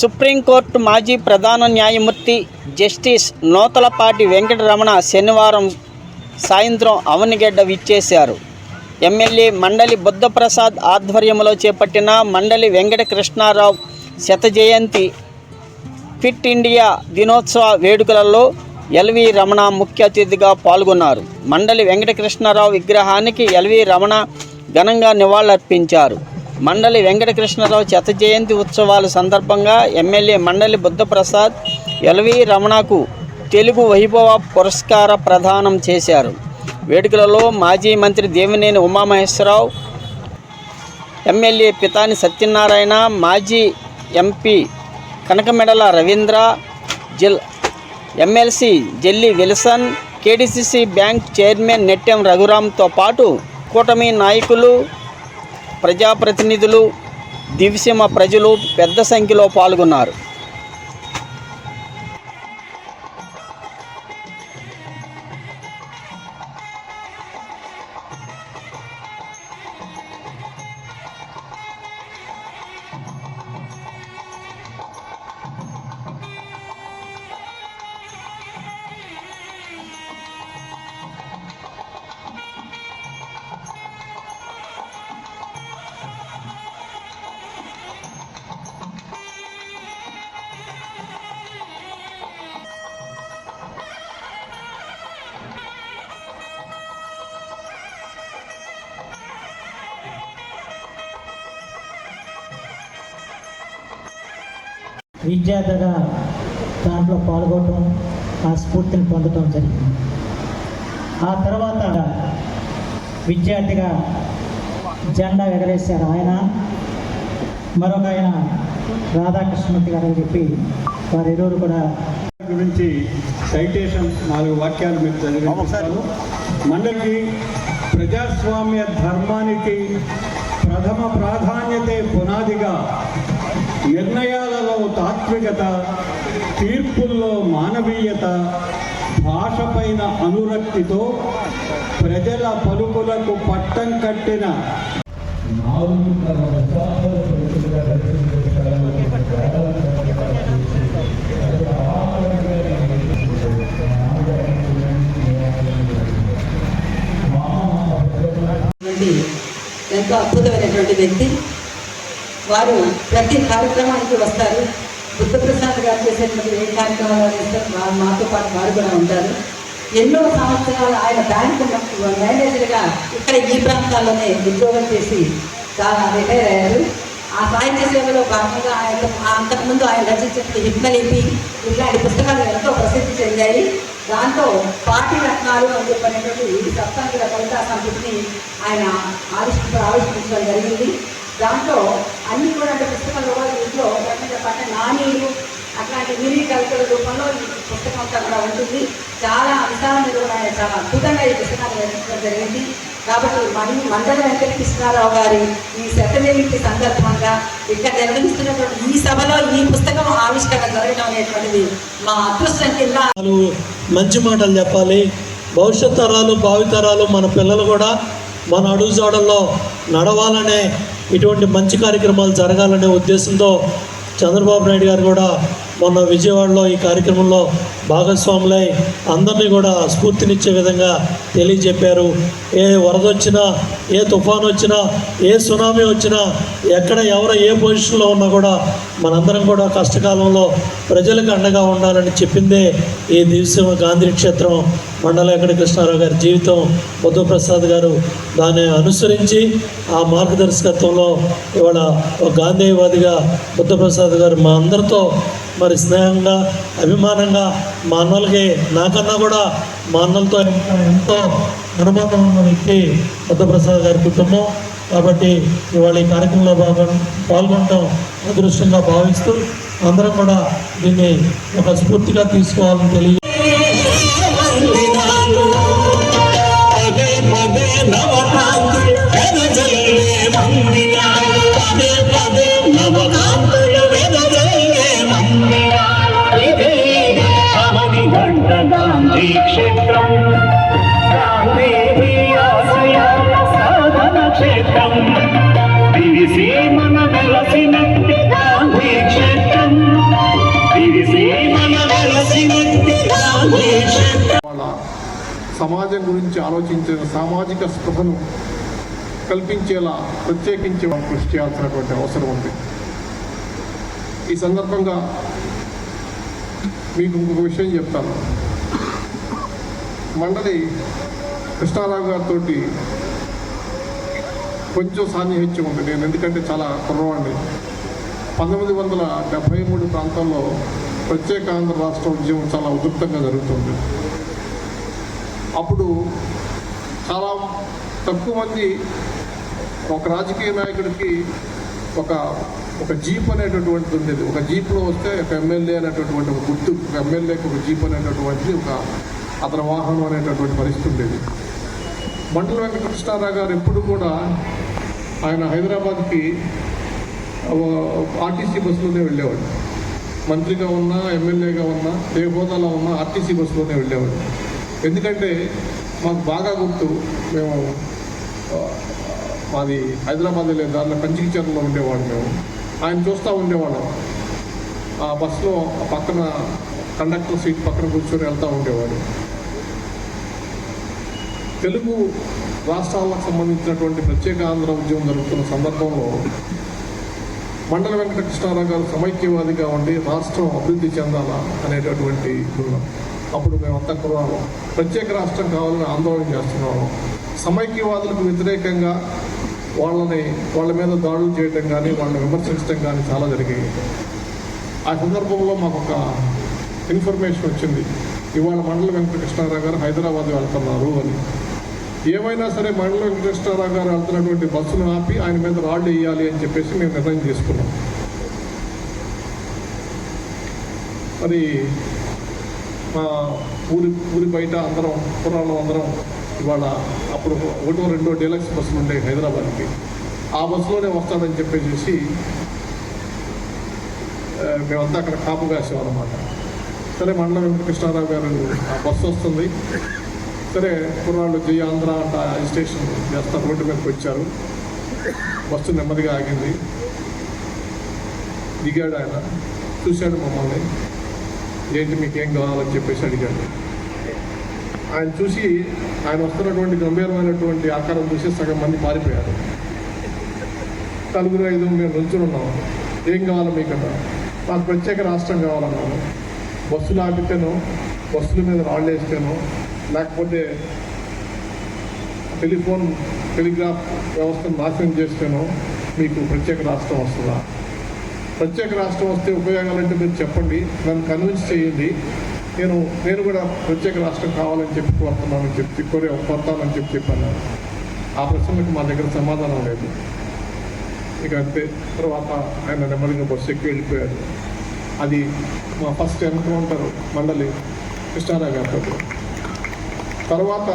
Supreme court మాజీ ప్రధాన న్యాయమూర్తి జస్టిస్ నూతలపాటి వెంకటరమణ శనివారం సాయంత్రం అవనిగడ్డ విచ్చేశారు. ఎమ్మెల్యే మండలి బుద్ధప్రసాద్ ఆధ్వర్యంలో చేపట్టిన మండలి వెంకటకృష్ణారావు శతజయంతి శత జయంతి ఫిట్ ఇండియా దినోత్సవ వేడుకలలో ఎల్వి రమణ ముఖ్య అతిథిగా పాల్గొన్నారు. మండలి వెంకటకృష్ణారావు విగ్రహానికి ఎల్వి రమణ ఘనంగా నివాళులర్పించారు. మండలి వెంకటకృష్ణరావు శత జయంతి ఉత్సవాల సందర్భంగా MLA Mandali Buddhaprasad L V రమణకు Telugu వైభవ పురస్కార ప్రదానం చేశారు. వేడుకలలో మాజీ మంత్రి దేవినేని ఉమామహేశ్వరరావు ఎమ్మెల్యే పితాని సత్యనారాయణ మాజీ ఎంపీ కనకమెడల రవీంద్ర జిల్ MLC Jelli Wilson KDCC bank chairman Nettem రఘురామ్తో పాటు కూటమి నాయకులు ప్రజాప్రతినిధులు దివిసీమ ప్రజలు పెద్ద సంఖ్యలో పాల్గొన్నారు. విద్యార్థిగా దాంట్లో పాల్గొనడం ఆ స్ఫూర్తిని పొందడం జరిగింది. ఆ తర్వాత విద్యార్థిగా జెండా ఎగరేశారు ఆయన. మరొక ఆయన రాధాకృష్ణమూర్తి గారు అని చెప్పి వారిరువురు కూడా గురించి సైటేషన్ నాలుగు వాక్యాలు మీరు చదివిస్తారు మండలికి ప్రజాస్వామ్య ధర్మానికి ప్రథమ ప్రాధాన్యతే పునాదిగా నిర్ణయాలలో తాత్వికత తీర్పుల్లో మానవీయత భాషపైన అనురక్తితో ప్రజల పలుకులకు పట్టం కట్టిన ఎంతో అద్భుతమైనటువంటి వ్యక్తి. వారు ప్రతి కార్యక్రమానికి వస్తారు. బుద్ధప్రసాద్ గారు చేసేటువంటి ఏ కార్యక్రమాలు చేస్తారు మాతో పాటు వారు కూడా ఉంటారు. ఎన్నో సంవత్సరాలు ఆయన బ్యాంకు మేనేజర్గా ఇక్కడ ఈ ప్రాంతాల్లోనే ఉద్యోగం చేసి చాలా రిటైర్ అయ్యారు. ఆ సాహిత్య సేవలో భాగంగా ఆయన అంతకుముందు ఆయన రచించిన హిప్నలిపి ఇట్లాంటి పుస్తకాలు ఎంతో ప్రసిద్ధి చెందాయి. దాంతో పాటి రత్నాలు అని చెప్పినటువంటి సప్తాంగిక కవితా సంస్కృతిని ఆయన ఆవిష్కృత ఆవిష్కరించడం జరిగింది. దాంట్లో అన్ని కూడా అంటే పుస్తకాలు కూడా ఇంట్లో ఎక్కడ పట్ల అట్లాంటి మినీ కవితల రూపంలో ఈ పుస్తకం అంతా కూడా ఉంటుంది. చాలా అంశాల మీద కూడా ఆయన చాలా అద్భుతంగా ఈ పుస్తకాన్ని రచించడం జరిగింది. కాబట్టి మన మండల వెంకట కృష్ణారావు గారి ఈ శతజయంతి సందర్భంగా ఇక్కడ నిర్వహిస్తున్నటువంటి ఈ సభలో ఈ పుస్తకం ఆవిష్కరణ జరగడం అనేటువంటిది మా అదృష్టం కింద మంచి మాటలు చెప్పాలి. భవిష్యత్ తరాలు భావితరాలు మన పిల్లలు కూడా మన అడుగుజాడల్లో నడవాలనే ఇటువంటి మంచి కార్యక్రమాలు జరగాలనే ఉద్దేశంతో చంద్రబాబు నాయుడు గారు కూడా మొన్న విజయవాడలో ఈ కార్యక్రమంలో భాగస్వాములై అందరినీ కూడా స్ఫూర్తినిచ్చే విధంగా తెలియజెప్పారు. ఏ వరద వచ్చినా ఏ తుఫాను వచ్చినా ఏ సునామీ వచ్చినా ఎక్కడ ఎవరు ఏ పొజిషన్లో ఉన్నా కూడా మనందరం కూడా కష్టకాలంలో ప్రజలకు అండగా ఉండాలని చెప్పిందే ఈ దివ్యసీమ గాంధీ క్షేత్రం. మండల కృష్ణారావు గారి జీవితం బుద్ధప్రసాద్ గారు దాన్ని అనుసరించి ఆ మార్గదర్శకత్వంలో ఇవాళ ఒక గాంధీవాదిగా బుద్ధప్రసాద్ గారు మా అందరితో మరి స్నేహంగా అభిమానంగా మా అన్నలకి నాకన్నా కూడా మా అన్నలతో ఎంతో అనుబంధం ఉన్న వ్యక్తి బుద్ధప్రసాద్ గారి కుటుంబం. కాబట్టి ఇవాళ ఈ కార్యక్రమంలో భాగం పాల్గొనడం అదృష్టంగా భావిస్తూ అందరం కూడా దీన్ని ఒక స్ఫూర్తిగా తీసుకోవాలని తెలియ సమాజం గురించి ఆలోచించిన సామాజిక స్పృహను కల్పించేలా ప్రత్యేకించి మనం కృషి చేయాల్సినటువంటి అవసరం ఉంది. ఈ సందర్భంగా మీకు ఇంకొక విషయం చెప్తాను. మండలి కృష్ణారావు గారితో కొంచెం సాన్నిహిత్యం ఉంది. నేను ఎందుకంటే చాలా కుర్రవాడిని. పంతొమ్మిది వందల డెబ్భై మూడు ప్రాంతంలో ప్రత్యేక ఆంధ్ర రాష్ట్ర ఉద్యమం చాలా ఉధృతంగా జరుగుతుంది. అప్పుడు చాలా తక్కువ మంది ఒక రాజకీయ నాయకుడికి ఒక ఒక జీప్ అనేటటువంటిది ఉండేది ఒక జీప్లో వస్తే ఒక ఎమ్మెల్యే అనేటటువంటి ఒక గుర్తు ఒక ఎమ్మెల్యేకి ఒక జీప్ అనేటటువంటిది ఒక అతని వాహనం అనేటటువంటి పరిస్థితి ఉండేది. మండల వెంకటకృష్ణారావు గారు ఎప్పుడు కూడా ఆయన హైదరాబాద్కి ఆర్టీసీ బస్సులోనే వెళ్ళేవాడు మంత్రిగా ఉన్నా ఎమ్మెల్యేగా ఉన్నా ఏ హోదాలో ఉన్నా ఆర్టీసీ బస్సులోనే వెళ్ళేవాడు ఎందుకంటే మాకు బాగా గుర్తు మేము మాది హైదరాబాద్ వెళ్ళే దారిలో కంచికిచర్లో ఉండేవాడు మేము. ఆయన చూస్తూ ఉండేవాళ్ళం. ఆ బస్సులో ఆ పక్కన కండక్టర్ సీట్ పక్కన కూర్చొని వెళ్తూ ఉండేవాడు. తెలుగు రాష్ట్రాలకు సంబంధించినటువంటి ప్రత్యేక ఆంధ్ర ఉద్యమం జరుగుతున్న సందర్భంలో మండల వెంకటకృష్ణారావు గారు సమైక్యవాదిగా ఉండి రాష్ట్రం అభివృద్ధి చెందాలా అనేటటువంటి ఉన్నాం అప్పుడు మేమంతా కుర్రాము ప్రత్యేక రాష్ట్రం కావాలని ఆందోళన చేస్తున్నాము. సమైక్యవాదులకు వ్యతిరేకంగా వాళ్ళని వాళ్ళ మీద దాడులు చేయడం కానీ వాళ్ళని విమర్శించడం కానీ చాలా జరిగాయి. ఆ సందర్భంలో మాకు ఒక ఇన్ఫర్మేషన్ వచ్చింది. ఇవాళ మండల వెంకటకృష్ణారావు గారు హైదరాబాద్ వెళ్తున్నారు అని. ఏమైనా సరే మండల వెంకటకృష్ణారావు గారు వెళ్తున్నటువంటి బస్సును ఆపి ఆయన మీద రాళ్ళు వేయాలి అని చెప్పేసి మేము నిర్ణయం చేసుకున్నాం మరి మా ఊరి ఊరి బయట అందరం కుర్రాళ్ళు అందరం ఇవాళ అప్పుడు ఒకటో రెండో డీలక్స్ బస్సులు ఉండే హైదరాబాద్కి. ఆ బస్సులోనే వస్తాడని చెప్పేసి మేమంతా అక్కడ కాపు కాసేవాళ్ళమాట సరే మండల వెంకటకృష్ణారావు గారు ఆ బస్సు వస్తుంది. సరే కుర్రాళ్ళు జయ ఆంధ్ర అంట స్టేషన్ చేస్తా రోడ్డు మీదకి వచ్చారు. బస్సు నెమ్మదిగా ఆగింది. దిగాడు ఆయన. చూశాడు మమ్మల్ని. ఏంటి మీకు ఏం కావాలని చెప్పేసి అడిగాడు. ఆయన చూసి ఆయన వస్తున్నటువంటి గంభీరమైనటువంటి ఆకారం చూసి సగం మంది పారిపోయారు నలుగురు ఐదు మేము నుంచున్నాము ఏం కావాలి మీకన్నా. మాకు ప్రత్యేక రాష్ట్రం కావాలన్నాను బస్సులు ఆపితేనో బస్సుల మీద రాళ్ళు వేస్తేనో లేకపోతే టెలిఫోన్ టెలిగ్రాఫ్ వ్యవస్థను నాశనం చేస్తేనో మీకు ప్రత్యేక రాష్ట్రం వస్తుందా? ప్రత్యేక రాష్ట్రం వస్తే ఉపయోగాలంటే మీరు చెప్పండి. నన్ను కన్విన్స్ చేయండి. నేను నేను కూడా ప్రత్యేక రాష్ట్రం కావాలని చెప్పి కోరుతున్నానని చెప్పి కోరే కోరుతానని చెప్పి చెప్పాను. ఆ ప్రశ్నలకు మా దగ్గర సమాధానం లేదు. ఇక అంతే. తర్వాత ఆయన నెమ్మదిగా బస్సు ఎక్కి వెళ్ళిపోయారు. అది మా ఫస్ట్ ఎన్కౌంటర్ మండలి కృష్ణారావు గారితో తర్వాత